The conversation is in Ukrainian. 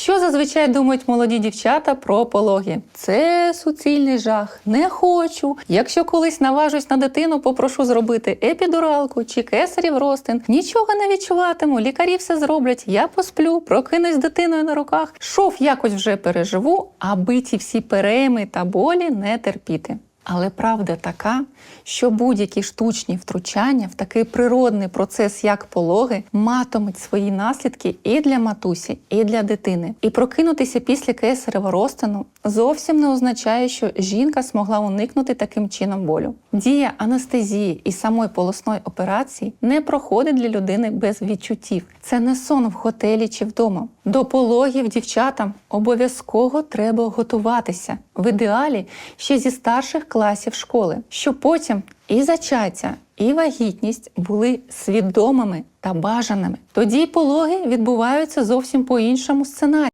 Що зазвичай думають молоді дівчата про пологи? Це суцільний жах. Не хочу. Якщо колись наважусь на дитину, попрошу зробити епідуралку чи кесарів ростин. Нічого не відчуватиму. Лікарі все зроблять. Я посплю, прокинусь з дитиною на руках. Шов якось вже переживу, аби ці всі перейми та болі не терпіти. Але правда така, що будь-які штучні втручання в такий природний процес, як пологи, матимуть свої наслідки і для матусі, і для дитини. І прокинутися після кесарева розтину зовсім не означає, що жінка змогла уникнути таким чином болю. Дія анестезії і самої полосної операції не проходить для людини без відчуттів. Це не сон в готелі чи вдома. До пологів дівчатам обов'язково треба готуватися. В ідеалі ще зі старших класів школи, щоб потім і зачаття, і вагітність були свідомими та бажаними. Тоді пологи відбуваються зовсім по іншому сценарію.